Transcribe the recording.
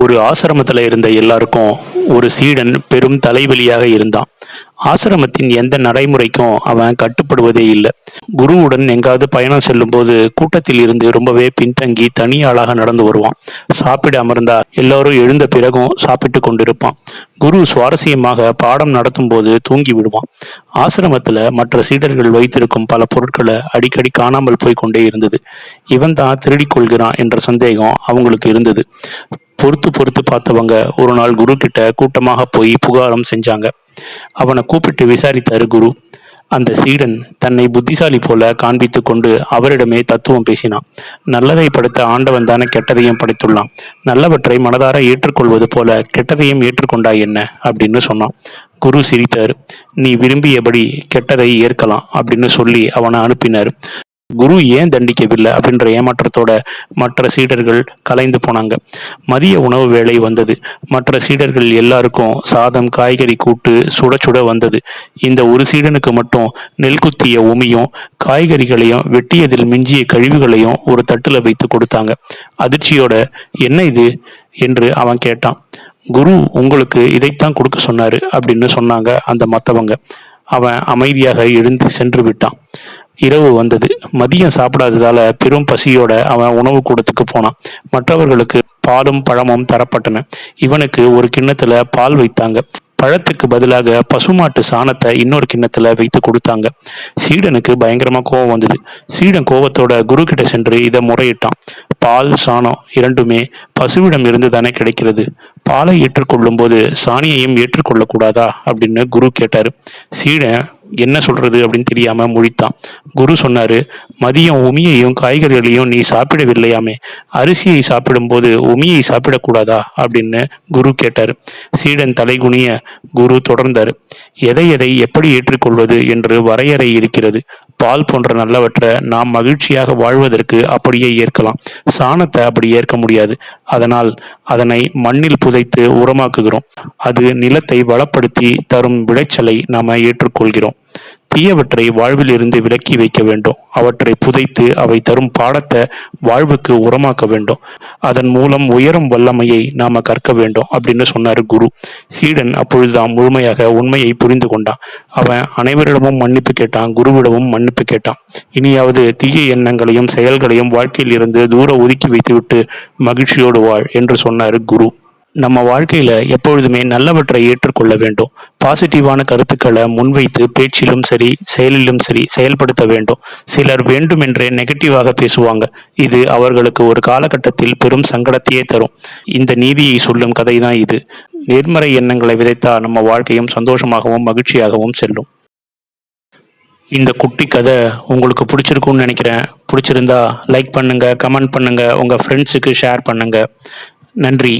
ஒரு ஆசிரமத்தில் இருந்த எல்லாருக்கும் ஒரு சீடன் பெரும் தலைவலியாக இருந்தான். ஆசிரமத்தின் எந்த நடைமுறைக்கும் அவன் கட்டுப்படுவதே இல்லை. குருவுடன் எங்காவது பயணம் செல்லும்போது கூட்டத்தில் இருந்து ரொம்பவே பின்தங்கி தனி ஆளாக நடந்து வருவான். சாப்பிட அமர்ந்தா எல்லாரும் எழுந்த பிறகும் சாப்பிட்டு கொண்டிருப்பான். குரு சுவாரஸ்யமாக பாடம் நடத்தும் போது தூங்கி விடுவான். ஆசிரமத்தில் மற்ற சீடர்கள் வைத்திருக்கும் பல பொருட்களை அடிக்கடி காணாமல் போய் கொண்டே இருந்தது. இவன் தான் திருடிக் கொள்கிறான் என்ற சந்தேகம் அவங்களுக்கு இருந்தது. பொறுத்து பொறுத்து பார்த்தவங்க ஒரு நாள் குரு கிட்ட கூட்டமாக போய் புகாரம் செஞ்சாங்க. அவனை கூப்பிட்டு விசாரித்தாரு குரு. அந்த சீடன் தன்னை புத்திசாலி போல காண்பித்து கொண்டு அவரிடமே தத்துவம் பேசினான். நல்லதை படைத்த ஆண்டவன் தானே கெட்டதையும் படைத்துள்ளான். நல்லவற்றை மனதார ஏற்றுக்கொள்வது போல கெட்டதையும் ஏற்றுக்கொண்டாய் என்ன? அப்படின்னு சொன்னான். குரு சிரித்தார். நீ விரும்பியபடி கெட்டதை ஏற்கலாம் அப்படின்னு சொல்லி அவனை அனுப்பினார். குரு ஏன் தண்டிக்கவில்லை அப்படின்ற ஏமாற்றத்தோட மற்ற சீடர்கள் கலைந்து போனாங்க. மதிய உணவு வேலை வந்தது. மற்ற சீடர்கள் எல்லாருக்கும் சாதம் காய்கறி கூட்டு சுட சுட வந்தது. இந்த ஒரு சீடனுக்கு மட்டும் நெல் குத்திய உமியும் காய்கறிகளையும் வெட்டியதில் மிஞ்சிய கழிவுகளையும் ஒரு தட்டுல வைத்து கொடுத்தாங்க. அதிர்ச்சியோட என்ன இது? என்று அவன் கேட்டான். குரு உங்களுக்கு இதைத்தான் கொடுக்க சொன்னாரு அப்படின்னு சொன்னாங்க அந்த மற்றவங்க அவன் அமைதியாக எழுந்து சென்று விட்டான். இரவு வந்தது. மதியம் சாப்பிடாததால பெரும் பசியோட அவன் உணவு கூடத்துக்கு போனான். மற்றவர்களுக்கு பாலும் பழமும் தரப்பட்டன. இவனுக்கு ஒரு கிண்ணத்துல பால் வைத்தாங்க. பழத்துக்கு பதிலாக பசுமாட்டு சாணத்தை இன்னொரு கிண்ணத்துல வைத்து கொடுத்தாங்க. சீடனுக்கு பயங்கரமா கோவம் வந்தது. சீடன் கோவத்தோட குரு கிட்ட சென்று இதை முறையிட்டான். பால் சாணம் இரண்டுமே பசுவிடம் இருந்து தானே கிடைக்கிறது. பாலை ஏற்றுக்கொள்ளும் போது சாணியையும் ஏற்றுக்கொள்ளக்கூடாதா அப்படின்னு குரு கேட்டாரு. சீடன் என்ன சொல்றது அப்படின்னு தெரியாம முழித்தான் குரு சொன்னாரு மதியம் உமியையும் காய்கறிகளையும் நீ சாப்பிடவில்லையாமே. அரிசியை சாப்பிடும்போது உமியை சாப்பிடக்கூடாதா? அப்படின்னு குரு கேட்டார். சீடன் தலைகுனிய குரு தொடர்ந்தார். எதை எதை எப்படி ஏற்றுக்கொள்வது என்று வரையறை இருக்கிறது. பால் போன்ற நல்லவற்றை நாம் மகிழ்ச்சியாக வாழ்வதற்கு அப்படியே ஏற்கலாம். சாணத்தை அப்படி ஏற்க முடியாது. அதனால் அதனை மண்ணில் புதைத்து உரமாக்குகிறோம். அது நிலத்தை வளப்படுத்தி தரும் விளைச்சலை நாம ஏற்றுக்கொள்கிறோம். தீயவற்றை வாழ்வில் இருந்து விலக்கி வைக்க வேண்டும். அவற்றை புதைத்து அவை தரும் பாடத்தை வாழ்வுக்கு உரமாக்க வேண்டும். அதன் மூலம் உயரும் வல்லமையை நாம கற்க வேண்டும் அப்படின்னு சொன்னார் குரு. சீடன் அப்பொழுதுதான் முழுமையாக உண்மையை புரிந்து கொண்டான். அவன் அனைவரிடமும் மன்னிப்பு கேட்டான் குருவிடமும் மன்னிப்பு கேட்டான். இனியாவது தீய எண்ணங்களையும் செயல்களையும் வாழ்க்கையில் இருந்து தூர ஒதுக்கி வைத்துவிட்டு மகிழ்ச்சியோடு வாழ் என்று சொன்னார் குரு. நம்ம வாழ்க்கையில் எப்பொழுதுமே நல்லவற்றை ஏற்றுக்கொள்ள வேண்டும். பாசிட்டிவான கருத்துக்களை முன்வைத்து பேச்சிலும் சரி செயலிலும் சரி செயல்படுத்த வேண்டும். சிலர் வேண்டுமென்றே நெகட்டிவாக பேசுவாங்க. இது அவர்களுக்கு ஒரு காலகட்டத்தில் பெரும் சங்கடத்தையே தரும். இந்த நீதியை சொல்லும் கதை தான் இது. நேர்மறை எண்ணங்களை விதைத்தா நம்ம வாழ்க்கையும் சந்தோஷமாகவும் மகிழ்ச்சியாகவும் செல்லும். இந்த குட்டி கதை உங்களுக்கு பிடிச்சிருக்கும்னு நினைக்கிறேன். பிடிச்சிருந்தா லைக் பண்ணுங்கள் கமெண்ட் பண்ணுங்கள் உங்கள் ஃப்ரெண்ட்ஸுக்கு ஷேர் பண்ணுங்கள் நன்றி.